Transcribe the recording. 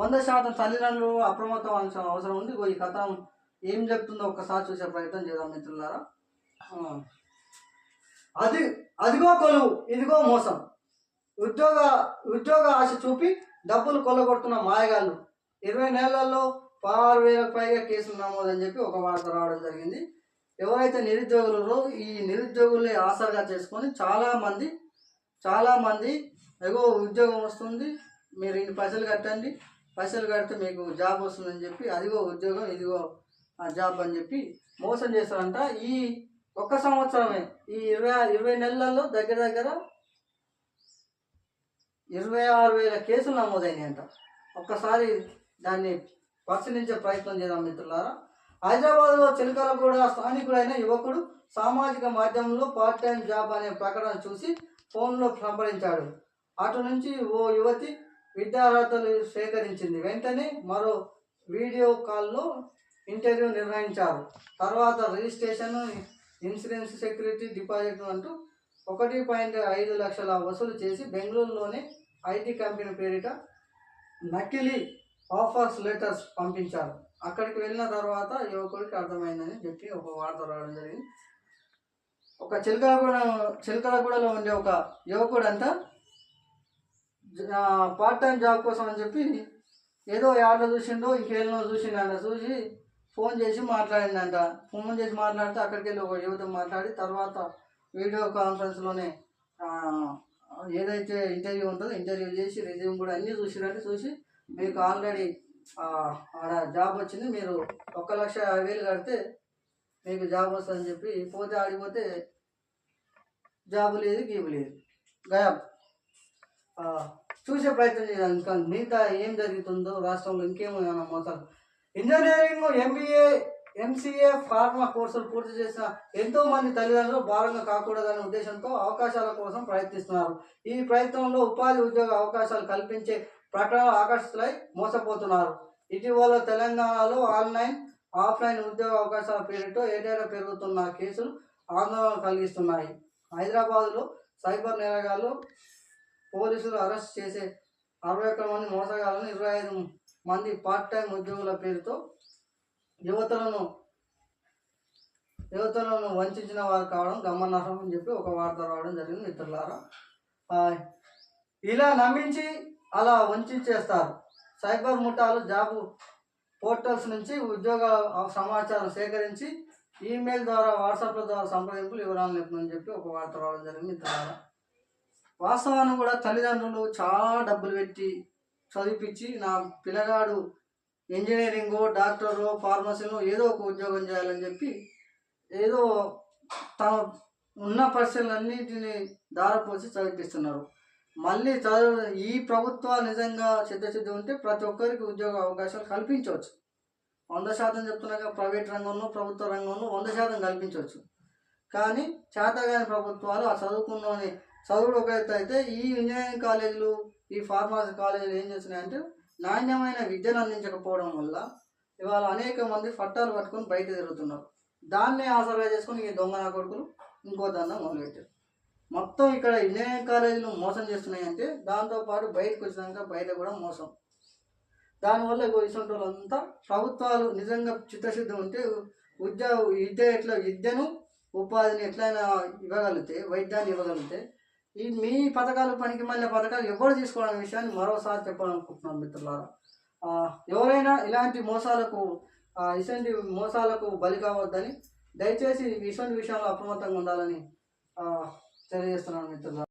వంద శాతం తల్లిదండ్రులు అప్రమత్తం అవ్వాల్సిన అవసరం ఉంది. ఈ కథ ఏం చెప్తుందో ఒక్కసారి చూసే ప్రయత్నం చేద్దాం మిత్రులారా. అది అదిగో కొలువు ఇదిగో మోసం. ఉద్యోగ ఉద్యోగ ఆశ చూపి డబ్బులు కొల్లగొడుతున్న మాయగాళ్ళు. ఇరవై నెలల్లో పదహారు వేలకు పైగా కేసులు నమోదని చెప్పి ఒక వార్త రావడం జరిగింది. ఎవరైతే నిరుద్యోగులు ఈ నిరుద్యోగుల్ని ఆసరగా చేసుకొని చాలామంది చాలామంది ఎగో ఉద్యోగం వస్తుంది మీరు ఇన్ని పైసలు కట్టండి. పైసలు కడితే మీకు జాబ్ వస్తుందని చెప్పి అదిగో ఉద్యోగం ఇదిగో ఆ జాబ్ అని చెప్పి మోసం చేస్తారంట. ఈ ఒక్క సంవత్సరమే ఈ ఇరవై ఇరవై నెలల్లో దగ్గర దగ్గర ఇరవై ఆరు వేల కేసులు నమోదైనాయంట. ఒక్కసారి దాన్ని పరిశీలించే ప్రయత్నం చేద్దాం మిత్రులారా. హైదరాబాద్లో చిలకలగూడ స్థానికుడైన యువకుడు సామాజిక మాధ్యమంలో పార్ట్ టైం జాబ్ అనే ప్రకటన చూసి ఫోన్లో సంప్రదించాడు అటు నుంచి ఓ యువతి విద్యార్హతలు సేకరించింది. వెంటనే మరో వీడియో కాల్లో ఇంటర్వ్యూ నిర్వహించారు. తర్వాత రిజిస్ట్రేషన్ ఇన్సూరెన్స్ సెక్యూరిటీ డిపాజిట్ అంటూ ఒకటి పాయింట్ ఐదు లక్షల వసూలు చేసి బెంగళూరులోని ఐటీ కంపెనీ పేరిట నకిలీ ఆఫర్స్ లెటర్స్ పంపించారు. అక్కడికి వెళ్ళిన తర్వాత యువకుడికి అర్థమైందని చెప్పి ఒక వార్త రావడం జరిగింది. ఒక చిలకలగూడ చిలకలగూడలో ఉండే ఒక యువకుడంతా పార్ట్ టైం జాబ్ కోసం అని చెప్పి ఏదో యాడ్లో చూసిండో ఇంకేళ్ళలో చూసిండంట. చూసి ఫోన్ చేసి మాట్లాడిందంట. ఫోన్ చేసి మాట్లాడితే అక్కడికి వెళ్ళి ఒక యువత మాట్లాడి తర్వాత వీడియో కాన్ఫరెన్స్లోనే ఏదైతే ఇంటర్వ్యూ ఉంటుందో ఇంటర్వ్యూ చేసి రెజ్యూమ్ కూడా అన్నీ చూసిరంటే చూసి మీకు ఆల్రెడీ ఆడ జాబ్ వచ్చింది. మీరు ఒక లక్ష యాభై వేలు కడితే మీకు జాబ్ వస్తుందని చెప్పి పోతే ఆడిపోతే జాబ్ లేదు గీబు లేదు. గయాబ్. చూసే ప్రయత్నం చేయాలి. ఇంకా మిగతా ఏం జరుగుతుందో రాష్ట్రంలో ఇంకేమైనా మోసాలు. ఇంజనీరింగ్ ఎంబీఏ ఎంసీఏ ఫార్మా కోర్సులు పూర్తి చేసిన ఎంతో మంది తల్లిదండ్రులు భారంగా కాకూడదనే ఉద్దేశంతో అవకాశాల కోసం ప్రయత్నిస్తున్నారు. ఈ ప్రయత్నంలో ఉపాధి ఉద్యోగ అవకాశాలు కల్పించే ప్రకటనలు ఆకర్షితులై మోసపోతున్నారు. ఇటీవల తెలంగాణలో ఆన్లైన్ ఆఫ్లైన్ ఉద్యోగ అవకాశాల పేరుతో ఏటేటా పెరుగుతున్న కేసులు ఆందోళన కలిగిస్తున్నాయి. హైదరాబాద్లో సైబర్ నేరగాళ్ళు పోలీసులు అరెస్ట్ చేసే అరవై ఒక్క మంది మోసగాళ్ళను ఇరవై ఐదు మంది పార్ట్ టైం ఉద్యోగుల పేరుతో యువతలను యువతలను వంచిన వారు కావడం గమనార్హం అని చెప్పి ఒక వార్త రావడం జరిగింది మిత్రులారా. ఇలా నమ్మించి అలా వంచేస్తారు సైబర్ ముఠాలు జాబ్ పోర్టల్స్ నుంచి ఉద్యోగ సమాచారం సేకరించి ఈమెయిల్ ద్వారా వాట్సాప్ల ద్వారా సంప్రదింపులు వివరాలు నింపమని చెప్పి ఒక వార్త రావడం జరిగింది మిత్రులారా. వాస్తవాన్ని కూడా తల్లిదండ్రులు చాలా డబ్బులు పెట్టి చదివిపించి నా పిల్లగాడు ఇంజనీరింగో డాక్టరో ఫార్మసీలో ఏదో ఒక ఉద్యోగం చేయాలని చెప్పి ఏదో తమ ఉన్న పరిస్థితులన్నిటిని దారపోసి చదివిపిస్తున్నారు. మళ్ళీ చదువు ఈ ప్రభుత్వాలు నిజంగా సిద్ధసిద్ధి ఉంటే ప్రతి ఒక్కరికి ఉద్యోగ అవకాశాలు కల్పించవచ్చు. వంద శాతం చెప్తున్నాక ప్రైవేట్ రంగంలో ప్రభుత్వ రంగంలో వంద శాతం కల్పించవచ్చు. కానీ చేతగాని ప్రభుత్వాలు ఆ చదువుకున్నోని చదువుడు ఒక ఎత్తు అయితే ఈ ఇంజనీరింగ్ కాలేజీలు ఈ ఫార్మసీ కాలేజీలు ఏం చేస్తున్నాయంటే నాణ్యమైన విద్యను అందించకపోవడం వల్ల ఇవాళ అనేక మంది పట్టాలు పట్టుకొని బయట తిరుగుతున్నారు. దాన్ని ఆసరా చేసుకొని ఈ దొంగ నా కొడుకులు ఇంకో దండం మొదలుపెట్టారు. మొత్తం ఇక్కడ ఇంజనీరింగ్ కాలేజీలు మోసం చేస్తున్నాయంటే దాంతోపాటు బయటకు వచ్చినాక బయట కూడా మోసం. దానివల్ల ఇగో ఇటువంటి వాళ్ళంతా ప్రభుత్వాలు నిజంగా చిత్తశుద్ధి ఉంటే ఉద్యోగ విద్య ఎట్లా విద్యను ఉపాధిని ఎట్లయినా ఇవ్వగలిగితే వైద్యాన్ని ఇవ్వగలిగితే ఈ మీ పథకాలు పనికి మళ్ళీ పథకాలు ఎవరు తీసుకోవడం విషయాన్ని మరోసారి చెప్పాలనుకుంటున్నాను మిత్రులారా. ఎవరైనా ఇలాంటి మోసాలకు ఆ, ఇటువంటి మోసాలకు బలి కావద్దని దయచేసి ఇటువంటి విషయంలో అప్రమత్తంగా ఉండాలని తెలియజేస్తున్నాను మిత్రులారా.